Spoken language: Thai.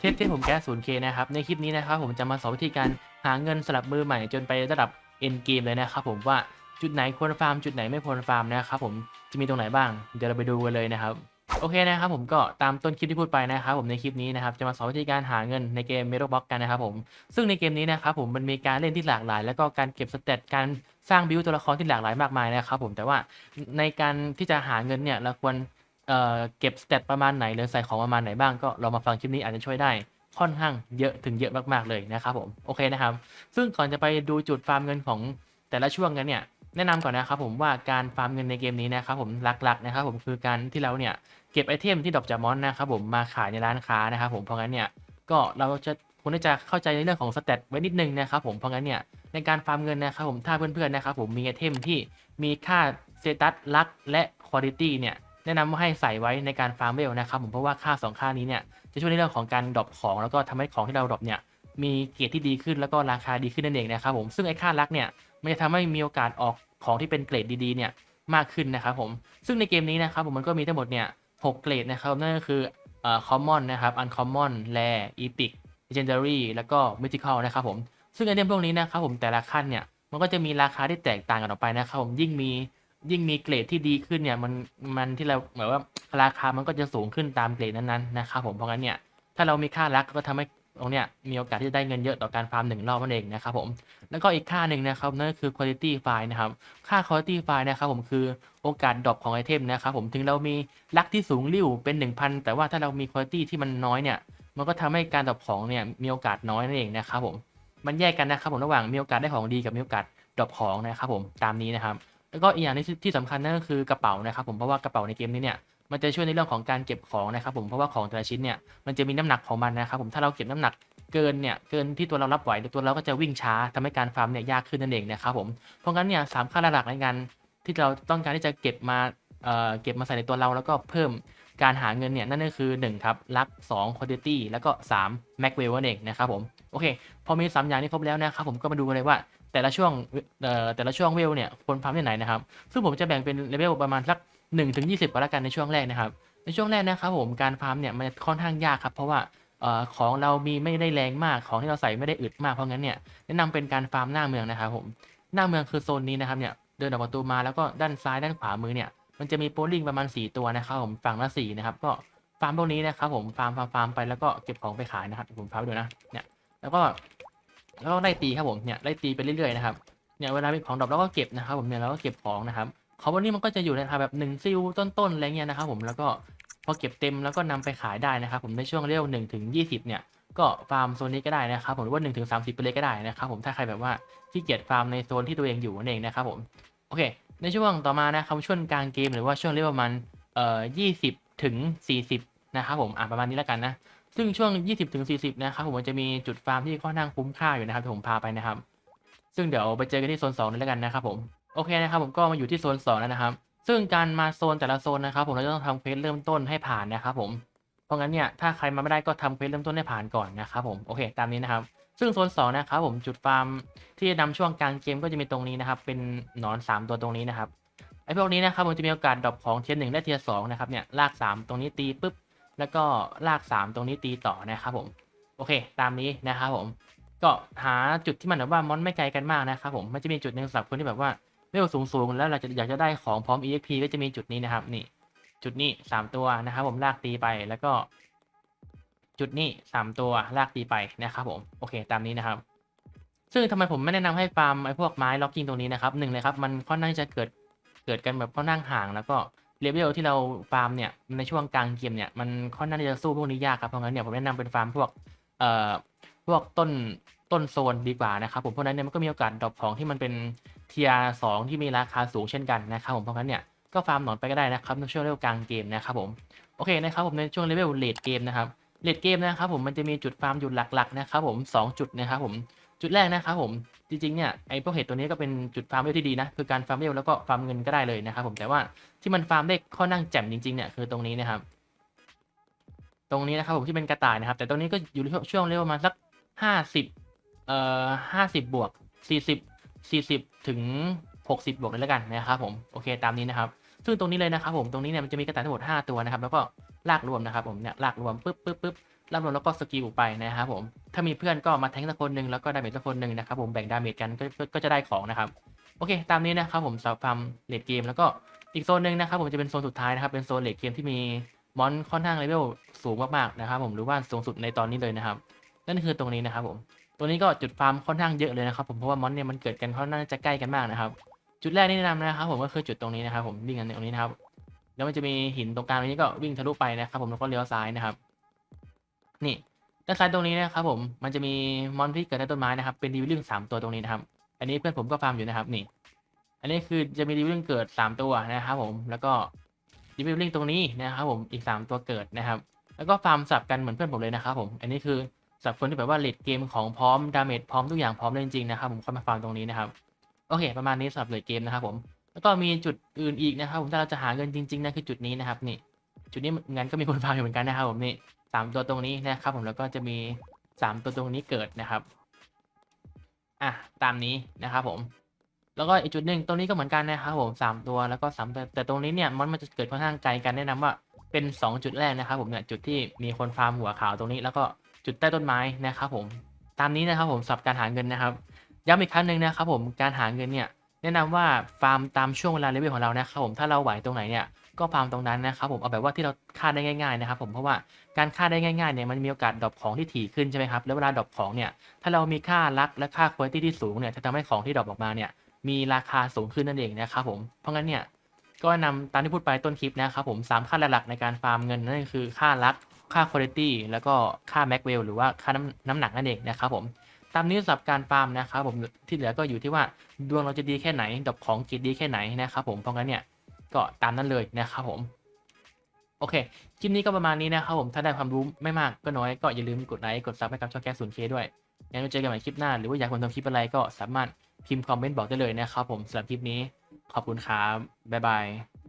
เทสเทสผมแก๊ส 0K นะครับ ในคลิปนี้นะครับผมจะมาสอนวิธีการหาเงินสลับมือใหม่จนไประดับ end game เลยนะครับผมว่าจุดไหนควรฟาร์มจุดไหนไม่ควรฟาร์มนะครับผมจะมีตรงไหนบ้าง เดี๋ยวเราไปดูกันเลยนะครับ โอเคนะครับผมก็ตามต้นคลิปที่พูดไปนะครับผมในคลิปนี้นะครับจะมาสอนวิธีการหาเงินในเกม m e t a l Box กันนะครับผมซึ่งในเกมนี้นะครับผมมันมีการเล่นที่หลากหลาย แล้วก็การเก็บสเตตการสร้างบิวตัวละครที่หลากหลายมากมายนะครับผมแต่ว่าในการที่จะหาเงินเนี่ยเราควร เอ่อเก็บสเตตประมาณไหนหรือใส่ของประมาณไหนบ้างก็เรามาฟังคลิปนี้อาจจะช่วยได้ค่อนข้างเยอะถึงเยอะมากๆเลยนะครับผมโอเคนะครับ ซึ่งก่อนจะไปดูจุดฟาร์มเงินของแต่ละช่วงกันเนี่ยแนะนำก่อนนะครับผมว่าการฟาร์มเงินในเกมนี้นะครับผมหลักๆนะครับผมคือการที่เราเนี่ยเก็บไอเทมที่ดรอปจากมอนนะครับผมมาขายในร้านค้านะครับผมเพราะงั้นเนี่ยก็เราจะควรจะเข้าใจในเรื่องของสเตตไว้นิดนึงนะครับผมเพราะงั้นเนี่ยในการฟาร์มเงินนะครับผมถ้าเพื่อนๆนะครับผมมีไอเทมที่มีค่าสเตตัสลักและคุณ i t y เนี่ย แนะนำว่าให้ใส่ไว้ในการฟาร์มเวลนะครับผมเพราะว่าค่าสองค่านี้เนี่ยจะช่วยในเรื่องของการดรอปของแล้วก็ทำให้ของที่เราดรอปเนี่ยมีเกรดที่ดีขึ้นแล้วก็ราคาดีขึ้นนั่นเองนะครับผมซึ่งไอ้ค่ารักเนี่ยมันจะทำให้มีโอกาสออกของที่เป็นเกรดดีๆเนี่ยมากขึ้นนะครับผมซึ่งในเกมนี้นะครับผมมันก็มีทั้งหมดเนี่ยหกเกรดนะครับนั่นก็คือเอ่อ common นะครับ uncommon rare epic legendary แล้วก็ mythical นะครับผมซึ่งไอเทมพวกนี้นะครับผมแต่ละขั้นเนี่ยมันก็จะมีราคาที่แตกต่างกันออกไปนะครับผมยิ่งมี ยิ่งมีเกรดที่ดีขึ้นเนี่ยมันมันที่เราเหมือนว่าราคามันก็จะสูงขึ้นตามเกรดนั้นๆนะครับผมเพราะงั้นเนี่ยถ้าเรามีค่ารักก็ทำให้ตรงเนี้ยมีโอกาสที่จะได้เงินเยอะต่อการฟาร์มหนึ่งรอบนั่นเองนะครับผมแล้วก็อีกค่าหนึ่งนะครับนั่นก็คือ quality file นะครับค่า quality file นะครับผมคือโอกาสดรอปของไอเทมนะครับผมถึงเรามีลักที่สูงริ้วเป็น 1,000 แต่ว่าถ้าเรามี quality ที่มันน้อยเนี่ยมันก็ทำให้การดรอปของเนี่ยมีโอกาสน้อยนั่นเองนะครับผมมันแยกกันนะครับผมระหว่างมีโอกาสได้ของดีกับมีโอกาสดรอปของนะครับผมตามนี้นะครับ แล้วก็อีกอย่างที่ที่สำคัญนั่นก็คือกระเป๋านะครับผมเพราะว่ากระเป๋าในเกมนี้เนี่ยมันจะช่วยในเรื่องของการเก็บของนะครับผมเพราะว่าของแต่ละชิ้นเนี่ยมันจะมีน้ำหนักของมันนะครับผมถ้าเราเก็บน้ำหนักเกินเนี่ยเกินที่ตัวเรารับไหวตัวเราก็จะวิ่งช้าทำให้การฟาร์มเนี่ยยากขึ้นนั่นเองนะครับผมเพราะงั้นเนี่ยสามค่าหลักในการที่เราต้องการที่จะเก็บมาเอ่อเก็บมาใส่ในตัวเราแล้วก็เพิ่มการหาเงินเนี่ยนั่นก็คือ1ครับลัก2 quantity แล้วก็3 max w e l l นั่นเองนะครับผมโอเคพอมีสามอย่างนี้ครบแล้วนะครับผมก็มาดูกันเลยว่า แต่ละช่วงแต่ละช่วงเวลเนี่ยควรฟาร์มที่ไหนนะครับ ซึ่งผมจะแบ่งเป็นเลเวลประมาณสัก1ถึง20ก็แล้วกันในช่วงแรกนะครับ ในช่วงแรกนะครับผมการฟาร์มเนี่ยมันค่อนข้างยากครับ เพราะว่าออของเรามีไม่ได้แรงมากของที่เราใส่ไม่ได้อึดมากเพราะงั้นเนี่ยแนะนำเป็นการฟาร์มหน้าเมืองนะครับผมหน้าเมืองคือโซนนี้นะครับเนี่ยเดินออกประตูมาแล้วก็ด้านซ้ายด้านขวามือเนี่ยมันจะมีโพลิงประมาณ 4 ตัวนะครับผมฝั่งละ4นะครับก็ฟาร์มพวกนี้นะครับผมฟาร์มฟาร์มฟาร์มไปแล้วก็เก็บของไปขายนะครับผมพาไปดูนะเนี่ยแล้วก็ แล้วก็ไล่ตีครับผมเนี่ยไล่ตีไปเรื่อยๆนะครับเนี่ยเวลามีของดรอปเราก็เก็บนะครับผมเนี่ยเราก็เก็บของนะครับของพวกนี้มันก็จะอยู่ในราคาแบบหนึ่งซิลต้นๆอะไรเงี้ยนะครับผมแล้วก็พอเก็บเต็มแล้วก็นำไปขายได้นะครับผมในช่วงเลเวหนึ่งถึงยี่สิบเนี่ยก็ฟาร์มโซนนี้ก็ได้นะครับผมหรือว่าหนึ่งถึงสามสิบไปเลยก็ได้นะครับผมถ้าใครแบบว่าขี้เกียจฟาร์มในโซนที่ตัวเองอยู่นั่นเองนะครับผมโอเค ในช่วงต่อมานะครับช่วงกลางเกมหรือว่าช่วงเลเวลประมาณเอ่อยี่สิบถึงสี่สิบนะครับผมอะประมาณนี้แล้วกันนะ ซึ่งช่วง 20ถึง40 นะครับผมจะมีจุดฟาร์มที่ค่อนข้างคุ้มค่าอยู่นะครับที่ผมพาไปนะครับ ซึ่งเดี๋ยวไปเจอกันที่โซน2นี่แล้วกันนะครับผมโอเคนะครับผมก็มาอยู่ที่โซน2แล้วนะครับ ซึ่งการมาโซนแต่ละโซนนะครับ ผมเราจะต้องทำเควสเริ่มต้นให้ผ่านนะครับผมเพราะงั้นเนี่ยถ้าใครมาไม่ได้ก็ทำเควสเริ่มต้นให้ผ่านก่อนนะครับผมโอเคตามนี้นะครับ ซึ่งโซน2นะครับผมจุดฟาร์มที่จะนำช่วงกลางเกมก็จะมีตรงนี้นะครับ เป็นหนอน 3 ตัวตรงนี้นะครับไอ้พวกนี้นะครับผมจะมีโอกาสดรอปของเทียร์หนึ่งและเทียร์สองนะครับเนี่ยลาก 3 ตรงนี้ตีปุ๊บ แล้วก็ลาก 3 ตรงนี้ตีต่อนะครับผม โอเค ตามนี้นะครับผม ก็หาจุดที่มันแบบว่ามอนไม่ไกลกันมากนะครับผม มันจะมีจุดหนึ่งสำหรับคนที่แบบว่าเวลสูงๆ แล้วเราจะอยากจะได้ของพร้อม EXP ก็จะมีจุดนี้นะครับ นี่ จุดนี้สามตัวนะครับผมลากตีไปแล้วก็ จุดนี้สามตัวลากตีไปนะครับผม โอเค ตามนี้นะครับ ซึ่งทำไมผมไม่แนะนำให้ฟาร์มไอ้พวกไม้ล็อกกิ้งตรงนี้นะครับหนึ่งเลยครับมันค่อนข้างจะเกิดเกิดกันแบบค่อนข้างห่างแล้วก็ เลเวลที่เราฟาร์มเนี่ยในช่วงกลางเกมเนี่ยมันค่อนข้างจะสู้พวกนี้ยากครับเพราะงั้นเนี่ยผมแนะนำเป็นฟาร์มพวกเอ่อพวกต้นต้นโซนดีกว่านะครับผมเพราะนั้นเนี่ยมันก็มีโอกาสดรอปของที่มันเป็นเทียร์สองที่มีราคาสูงเช่นกันนะครับผมเพราะงั้นเนี่ยก็ฟาร์มหนอนไปก็ได้นะครับในช่วงเลเวลกลางเกมนะครับผมโอเคนะครับผมในช่วงเลเวลเลดเกมนะครับเลดเกมนะครับผมมันจะมีจุดฟาร์มอยู่หลักๆนะครับผมสองจุดนะครับผม จุดแรกนะครับผมจริงๆเนี่ยไอ้พวกเห็ดตัวนี้ก็เป็นจุดฟาร์มเวลที่ดีนะคือการฟาร์มเวลแล้วก็ฟาร์มเงินก็ได้เลยนะครับผมแต่ว่าที่มันฟาร์มได้ข้อนั่งแจ่มจริงๆเนี่ยคือตรงนี้นะครับ ตรงนี้นะครับผมที่เป็นกระต่ายนะครับ แต่ตรงนี้ก็อยู่ช่วงเลเวลประมาณสักห้าสิบเอ่อห้าสิบบวกสี่สิบสี่สิบถึงหกสิบบวกเลยแล้วกันนะครับผมโอเคตามนี้นะครับ ซึ่งตรงนี้เลยนะครับผมตรงนี้เนี่ยมันจะมีกระต่ายทั้งหมดห้าตัวนะครับ แล้วก็ลากรวมนะครับผมเนี่ยลากรวมปุ๊บปุ๊บปุ๊บ รับรองแล้วก็สกิลไปนะครับผม ถ้ามีเพื่อนก็มาแทงสักคนหนึ่งแล้วก็ดาเมจสักคนหนึ่งนะครับผมแบ่งดาเมจกันก็ก็จะได้ของนะครับ โอเค ตามนี้นะครับผมสำหรับฟาร์มเลดเกม แล้วก็อีกโซนหนึ่งนะครับผมจะเป็นโซนสุดท้ายนะครับเป็นโซนเลดเกมที่มีมอนค่อนข้างเลเวลสูงมากๆนะครับผมหรือว่าสูงสุดในตอนนี้เลยนะครับ นั่นคือตรงนี้นะครับผมตัวนี้ก็จุดฟาร์มค่อนข้างเยอะเลยนะครับผมเพราะว่ามอนเนี่ยมันเกิดกันค่อนข้างจะใกล้กันมากนะครับจุดแรกที่แนะนำนะครับผมก็คือจุดตรงนี้นะครับผมวิ่งกันตรงนี้นะครับแล้วมันจะมีหินตรงกลางนี้ก็วิ่งทะลุไปนะครับผมแล้วก็เลี้ยวซ้ายนะครับ นี่ด้านซ้ายตรงนี้นะครับผมมันจะมีมอนที่เกิดในต้นไม้นะครับ เป็นดีวิลลิ่งสามตัวตรงนี้นะครับ อันนี้เพื่อนผมก็ฟาร์มอยู่นะครับนี่ อันนี้คือจะมีดีวิลลิ่งเกิดสามตัวนะครับผมแล้วก็ดีวิลลิ่งตรงนี้นะครับผมอีกสามตัวเกิดนะครับ แล้วก็ฟาร์มสับกันเหมือนเพื่อนผมเลยนะครับผมอันนี้คือสับคนที่แบบว่าเลดเกมของพร้อมดาเมจพร้อมทุกอย่างพร้อมเลยจริงๆนะครับผมเข้ามาฟาร์มตรงนี้นะครับโอเค ประมาณนี้สำหรับเลดเกมนะครับผมแล้วก็มีจุดอื่นอีกนะครับผมถ้าเราจะหาเงินจริงๆนะคือจุดนี้นะครับนี่ จุดนี้งั้นก็มีคนฟาร์มอยู่เหมือนกันนะครับผมนี่ สามตัวตรงนี้นะครับผมแล้วก็จะมีสามตัวตรงนี้เกิดนะครับอะตามนี้นะครับผม แล้วก็อีกจุดหนึ่งตรงนี้ก็เหมือนกันนะครับผมสามตัวแล้วก็สามแต่ตรงนี้เนี่ยมันมันจะเกิดค่อนข้างไกลกันแนะนำว่าเป็นสองจุดแรกนะครับผมเนี่ยจุดที่มีคนฟาร์มหัวขาวตรงนี้ แล้วก็จุดใต้ต้นไม้นะครับผมตามนี้นะครับผมสับการหาเงินนะครับย้ำอีกครั้งหนึ่งนะครับผมการหาเงินเนี่ย แนะนำว่าฟาร์มตามช่วงเวลาเลเวลของเรานะครับผมถ้าเราไหวตรงไหนเนี่ยก็ฟาร์มตรงนั้นนะครับผมเอาแบบว่าที่เราฆ่าได้ง่ายๆนะครับผมเพราะว่าการฆ่าได้ง่ายๆเนี่ยมันมีโอกาสดรอปของที่ถี่ขึ้นใช่ไหมครับแล้วเวลาดรอปของเนี่ยถ้าเรามีค่ารักและค่าคุณภาพที่สูงเนี่ยจะทำให้ของที่ดรอปออกมาเนี่ยมีราคาสูงขึ้นนั่นเองนะครับผมเพราะงั้นเนี่ยก็นะนำตามที่พูดไปต้นคลิปนะครับผมสามค่าหลักในการฟาร์มเงินนั่นคือค่ารักค่าคุณภาพแล้วก็ค่าแม็กเวลหรือว่าค่าน้ำน้ำหนักนั่นเองนะครับผม ตามนี้สำหรับการฟาร์มนะครับผมที่เหลือก็อยู่ที่ว่าดวงเราจะดีแค่ไหนดอกของกิจดีแค่ไหนนะครับผมเพราะงั้นเนี่ยก็ตามนั้นเลยนะครับผมโอเค คลิปนี้ก็ประมาณนี้นะครับผม ถ้าได้ความรู้ไม่มากก็น้อยก็อย่าลืมกดไลค์ กดซับให้กับช่องแก๊สศูนย์เคด้วย งั้นไว้เจอกันใหม่คลิปหน้า หรือว่าอยากผมทำคลิปอะไรก็สามารถพิมพ์คอมเมนต์บอกได้เลยนะครับผมสำหรับคลิปนี้ ขอบคุณครับ บ๊ายบาย